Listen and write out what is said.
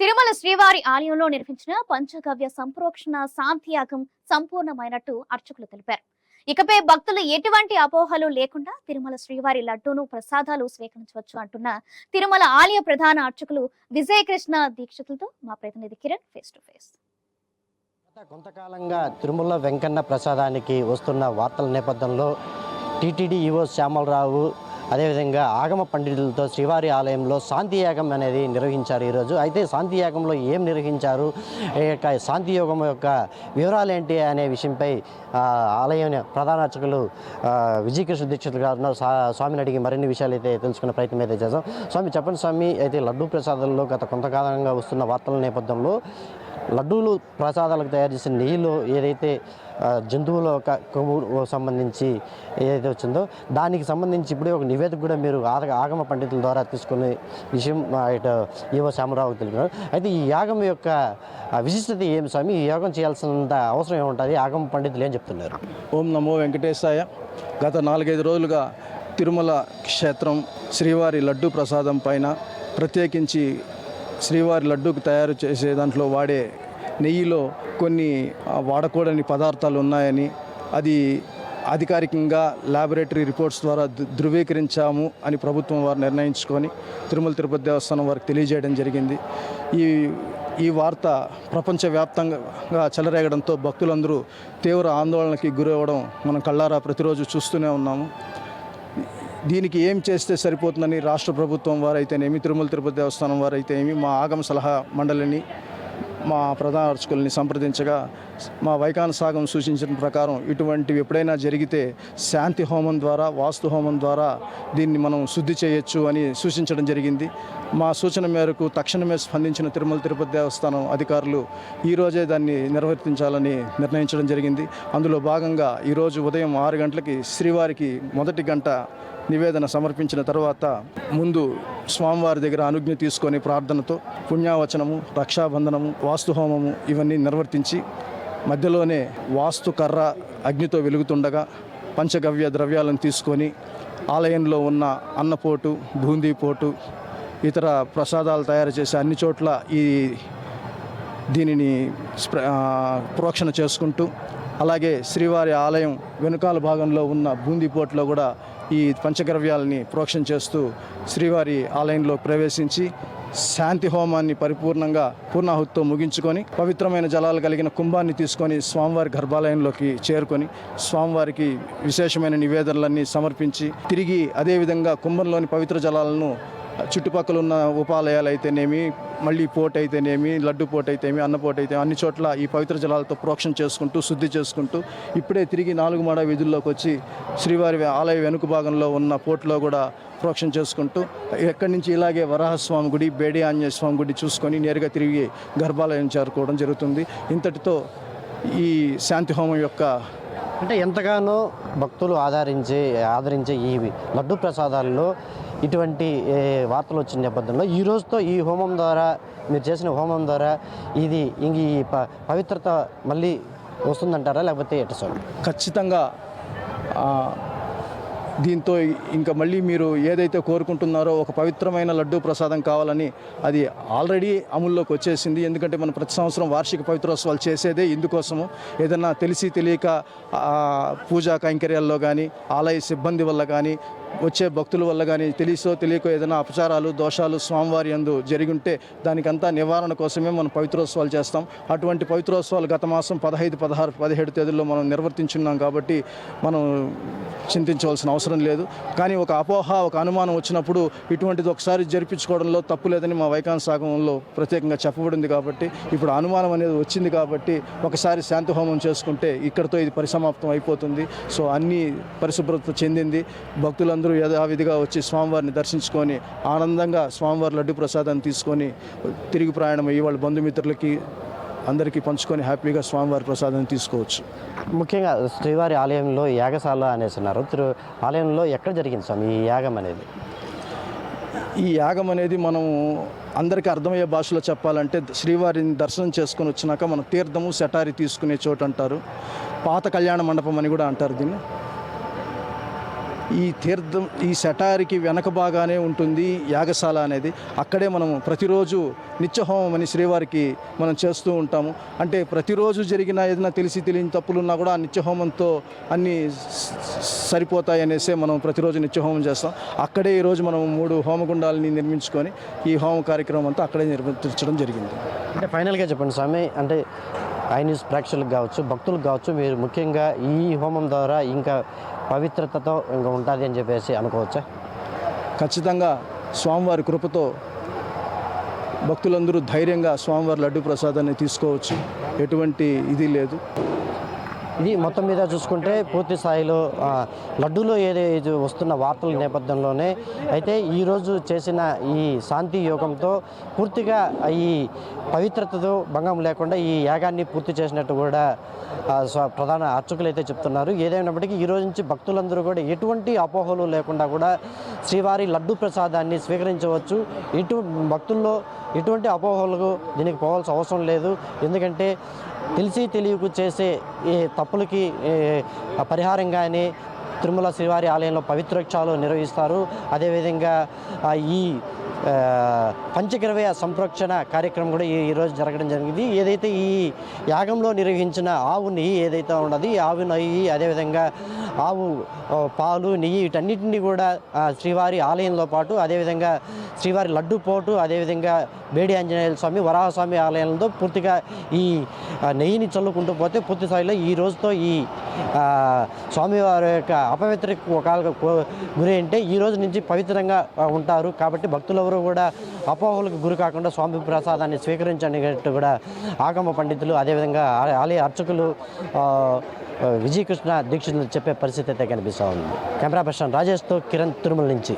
తిరుమల శ్రీవారి ఆలయంలో నిర్మించిన పంచగవ్య సంప్రోక్షణ శాంతియాగం సంపూర్ణమైనట్టు అర్చకులు తెలిపారు. ఇకపై భక్తులు ఎటువంటి అపోహలు లేకుండా తిరుమల శ్రీవారి లడ్డూను ప్రసాదాలు స్వీకరించవచ్చు అంటున్న తిరుమల ఆలయ ప్రధాన అర్చకులు విజయకృష్ణ దీక్షితులతో మా ప్రతినిధి కిరణ్ ఫేస్ టు ఫేస్ కొంతకాలంగా తిరుమల వెంకన్న ప్రసాదానికి వస్తున్న వార్తల నేపథ్యంలో టీటీడీ ఈవో శ్యామలరావు అదేవిధంగా ఆగమ పండితులతో శ్రీవారి ఆలయంలో శాంతి యాగం అనేది నిర్వహించారు ఈరోజు. అయితే శాంతి యాగంలో ఏం నిర్వహించారు? ఈ యొక్క శాంతి యోగం యొక్క వివరాలు ఏంటి అనే విషయంపై ఆలయం ప్రధాన అర్చకులు విజయకృష్ణ దీక్షితులు గారు సా- స్వామిని అడిగి మరిన్ని విషయాలు అయితే తెలుసుకునే ప్రయత్నం అయితే చేద్దాం. స్వామి చెప్పండి స్వామి. అయితే లడ్డూ ప్రసాదంలో గత కొంతకాలంగా వస్తున్న వార్తల నేపథ్యంలో లడ్డూలు ప్రసాదాలకు తయారు చేసిన నెయ్యిలో ఏదైతే జంతువుల యొక్క కొవ్వు సంబంధించి ఏదైతే వచ్చిందో దానికి సంబంధించి ఇప్పుడే ఒక నివేదిక కూడా మీరు ఆగ ఆగమ పండితుల ద్వారా తీసుకునే విషయం ఇటు ఈవో శ్యామరావుకు తెలిపారు. అయితే ఈ యాగం యొక్క విశిష్టత ఏమి స్వామి? ఈ యాగం చేయాల్సినంత అవసరం ఏముంటుంది? ఆగమ పండితులు ఏం చెప్తున్నారు? ఓం నమో వెంకటేశాయ. గత నాలుగైదు రోజులుగా తిరుమల క్షేత్రం శ్రీవారి లడ్డు ప్రసాదం పైన ప్రత్యేకించి శ్రీవారి లడ్డూకి తయారు చేసే దాంట్లో వాడే నెయ్యిలో కొన్ని వాడకూడని పదార్థాలు ఉన్నాయని అది అధికారికంగా ల్యాబొరేటరీ రిపోర్ట్స్ ద్వారా ధృవీకరించాము అని ప్రభుత్వం వారు నిర్ణయించుకొని తిరుమల తిరుపతి దేవస్థానం వారికి తెలియజేయడం జరిగింది. ఈ ఈ వార్త ప్రపంచవ్యాప్తంగా చెలరేగడంతో భక్తులందరూ తీవ్ర ఆందోళనకి గురవడం మనం కళ్ళారా ప్రతిరోజు చూస్తూనే ఉన్నాము. దీనికి ఏం చేస్తే సరిపోతుందని రాష్ట్ర ప్రభుత్వం వారైతేనేమి తిరుమల తిరుపతి దేవస్థానం వారైతేనేమి మా ఆగమ సలహా మండలిని మా ప్రధాన అర్చకుల్ని సంప్రదించగా మా వైకాన సాగం సూచించిన ప్రకారం ఇటువంటివి ఎప్పుడైనా జరిగితే శాంతి హోమం ద్వారా వాస్తు హోమం ద్వారా దీన్ని మనం శుద్ధి చేయొచ్చు అని సూచించడం జరిగింది. మా సూచన మేరకు తక్షణమే స్పందించిన తిరుమల తిరుపతి దేవస్థానం అధికారులు ఈరోజే దాన్ని నిర్వర్తించాలని నిర్ణయించడం జరిగింది. అందులో భాగంగా ఈరోజు ఉదయం ఆరు గంటలకి శ్రీవారికి మొదటి గంట నివేదన సమర్పించిన తర్వాత ముందు స్వామివారి దగ్గర అనుజ్ఞ తీసుకొని ప్రార్థనతో పుణ్యావచనము రక్షాబంధనము వాస్తుహోమము ఇవన్నీ నిర్వర్తించి మధ్యలోనే వాస్తు కర్ర అగ్నితో వెలుగుతుండగా పంచగవ్య ద్రవ్యాలను తీసుకొని ఆలయంలో ఉన్న అన్నపోటు బూందీ పోటు ఇతర ప్రసాదాలు తయారు చేసే అన్ని చోట్ల ఈ దీనిని ప్రోక్షణ చేసుకుంటూ అలాగే శ్రీవారి ఆలయం వెనుకాల భాగంలో ఉన్న బూందీపోట్లో కూడా ఈ పంచగ్రవ్యాలని ప్రోక్షణ చేస్తూ శ్రీవారి ఆలయంలో ప్రవేశించి శాంతి హోమాన్ని పరిపూర్ణంగా పూర్ణాహుతితో ముగించుకొని పవిత్రమైన జలాలు కలిగిన కుంభాన్ని తీసుకొని స్వామివారి గర్భాలయంలోకి చేరుకొని స్వామివారికి విశేషమైన నివేదనలన్నీ సమర్పించి తిరిగి అదేవిధంగా కుంభంలోని పవిత్ర జలాలను చుట్టుపక్కల ఉన్న ఉపాలయాలు అయితేనేమి మళ్ళీ పోటు అయితేనేమి లడ్డు పోటు అయితేమి అన్నపోటు అయితే అన్ని చోట్ల ఈ పవిత్ర జలాలతో ప్రోక్షణ చేసుకుంటూ శుద్ధి చేసుకుంటూ ఇప్పుడే తిరిగి నాలుగు మాడ వీధుల్లోకి వచ్చి శ్రీవారి ఆలయ వెనుక భాగంలో ఉన్న పోర్టులో కూడా ప్రోక్షణ చేసుకుంటూ ఎక్కడి నుంచి ఇలాగే వరాహస్వామి గుడి బేడి ఆంజనేయ స్వామి గుడి చూసుకొని నేరుగా తిరిగి గర్భాలయం చేరుకోవడం జరుగుతుంది. ఇంతటితో ఈ శాంతి హోమం యొక్క అంటే ఎంతగానో భక్తులు ఆదరించి ఆదరించే ఈ లడ్డు ప్రసాదాల్లో ఇటువంటి వార్తలు వచ్చిన నేపథ్యంలో ఈ రోజుతో ఈ హోమం ద్వారా మీరు చేసిన హోమం ద్వారా ఇది ఇంక ఈ ప- పవిత్రత మళ్ళీ వస్తుందంటారా లేకపోతే ఎట సార్? ఖచ్చితంగా దీంతో ఇంకా మళ్ళీ మీరు ఏదైతే కోరుకుంటున్నారో ఒక పవిత్రమైన లడ్డూ ప్రసాదం కావాలని అది ఆల్రెడీ అమల్లోకి వచ్చేసింది. ఎందుకంటే మనం ప్రతి సంవత్సరం వార్షిక పవిత్రోత్సవాలు చేసేదే ఇందుకోసము. ఏదన్నా తెలిసి తెలియక పూజా కైంకర్యాల్లో కానీ ఆలయ సిబ్బంది వల్ల కానీ వచ్చే భక్తుల వల్ల కానీ తెలిసో తెలియకో ఏదైనా అపచారాలు దోషాలు స్వామివారి అందు జరిగింటే దానికంతా నివారణ కోసమే మనం పవిత్రోత్సవాలు చేస్తాం. అటువంటి పవిత్రోత్సవాలు గత మాసం పదహైదు పదహారు పదిహేడు తేదీల్లో మనం నిర్వర్తించున్నాం కాబట్టి మనం చింతించవలసిన అవసరం అవసరం లేదు. కానీ ఒక అపోహ ఒక అనుమానం వచ్చినప్పుడు ఇటువంటిది ఒకసారి జరిపించుకోవడంలో తప్పు లేదని మా వైకాన్ సాగంలో ప్రత్యేకంగా చెప్పబడింది కాబట్టి ఇప్పుడు అనుమానం అనేది వచ్చింది కాబట్టి ఒకసారి శాంతి హోమం చేసుకుంటే ఇక్కడితో ఇది పరిసమాప్తం అయిపోతుంది. సో అన్నీ పరిశుభ్రత చెందింది. భక్తులందరూ యథావిధిగా వచ్చి స్వామివారిని దర్శించుకొని ఆనందంగా స్వామివారి లడ్డు ప్రసాదాన్ని తీసుకొని తిరిగి ప్రయాణం అయ్యి వాళ్ళ బంధుమిత్రులకి అందరికీ పంచుకొని హ్యాపీగా స్వామివారి ప్రసాదాన్ని తీసుకోవచ్చు. ముఖ్యంగా శ్రీవారి ఆలయంలో యాగశాల అనేసి ఉన్నారు తిరు ఆలయంలో ఎక్కడ జరిగింది స్వామి ఈ యాగం అనేది? ఈ యాగం అనేది మనం అందరికీ అర్థమయ్యే భాషలో చెప్పాలంటే శ్రీవారిని దర్శనం చేసుకొని వచ్చినాక మన తీర్థము సెటారి తీసుకునే చోటు అంటారు. పాత కళ్యాణ మండపం అని కూడా అంటారు దీన్ని. ఈ తీర్థం ఈ శటారికి వెనక బాగానే ఉంటుంది యాగశాల అనేది. అక్కడే మనం ప్రతిరోజు నిత్యహోమం అని శ్రీవారికి మనం చేస్తూ ఉంటాము. అంటే ప్రతిరోజు జరిగిన ఏదైనా తెలిసి తెలియని తప్పులు ఉన్నా కూడా ఆ నిత్యహోమంతో అన్నీ సరిపోతాయి అనేసి మనం ప్రతిరోజు నిత్యహోమం చేస్తాం. అక్కడే ఈరోజు మనం మూడు హోమగుండాలని నిర్మించుకొని ఈ హోమ కార్యక్రమం అంతా అక్కడే నిర్వర్తించడం జరిగింది. అంటే ఫైనల్గా చెప్పండి స్వామి అంటే ఐ న్యూస్ ప్రేక్షకులకు కావచ్చు భక్తులకు కావచ్చు మీరు ముఖ్యంగా ఈ హోమం ద్వారా ఇంకా పవిత్రతతో ఇంకా ఉంటుంది అని చెప్పేసి అనుకోవచ్చా? ఖచ్చితంగా స్వామివారి కృపతో భక్తులందరూ ధైర్యంగా స్వామివారి లడ్డు ప్రసాదాన్ని తీసుకోవచ్చు. ఎటువంటి ఇది లేదు. ఇది మొత్తం మీద చూసుకుంటే పూర్తి స్థాయిలో లడ్డూలో ఏదైతే వస్తున్న వార్తల నేపథ్యంలోనే అయితే ఈరోజు చేసిన ఈ శాంతి యోగంతో పూర్తిగా ఈ పవిత్రతతో భంగం లేకుండా ఈ యాగాన్ని పూర్తి చేసినట్టు కూడా ప్రధాన అర్చకులు అయితే చెప్తున్నారు. ఏదైనప్పటికీ ఈ రోజు నుంచి భక్తులందరూ కూడా ఎటువంటి అపోహలు లేకుండా కూడా శ్రీవారి లడ్డు ప్రసాదాన్ని స్వీకరించవచ్చు. ఇటు భక్తుల్లో ఎటువంటి అపోహలకు దీనికి పోవాల్సిన అవసరం లేదు. ఎందుకంటే తెలిసి తెలియకు చేసే ఈ తప్పులకి పరిహారంగానే తిరుమల శ్రీవారి ఆలయంలో పవిత్రోత్సవాలు నిర్వహిస్తారు. అదేవిధంగా ఈ పంచగ్రవ్య సంప్రోక్షణ కార్యక్రమం కూడా ఈ ఈరోజు జరగడం జరిగింది. ఏదైతే ఈ యాగంలో నిర్వహించిన ఆవు నెయ్యి ఏదైతే ఉన్నది ఈ ఆవు నెయ్యి అదేవిధంగా ఆవు పాలు నెయ్యి వీటన్నిటిని కూడా శ్రీవారి ఆలయంలో పాటు అదేవిధంగా శ్రీవారి లడ్డు పోటు అదేవిధంగా బేడి ఆంజనేయ స్వామి వరాహస్వామి ఆలయంలో పూర్తిగా ఈ నెయ్యిని చల్లుకుంటూ పోతే పూర్తి స్థాయిలో ఈ రోజుతో ఈ స్వామివారి యొక్క అపవిత్ర ఒక గురి అంటే ఈ రోజు నుంచి పవిత్రంగా ఉంటారు. కాబట్టి ఎవరు కూడా అపోహలకు గురి కాకుండా స్వామి ప్రసాదాన్ని స్వీకరించనిట్టు కూడా ఆగమ పండితులు. అదేవిధంగా ఆలయ అర్చకులు విజయకృష్ణ దీక్షితులు చెప్పే పరిస్థితి అయితే కనిపిస్తూ ఉంది. కెమెరా పర్సన్ రాజేష్తో కిరణ్ తిరుమల నుంచి.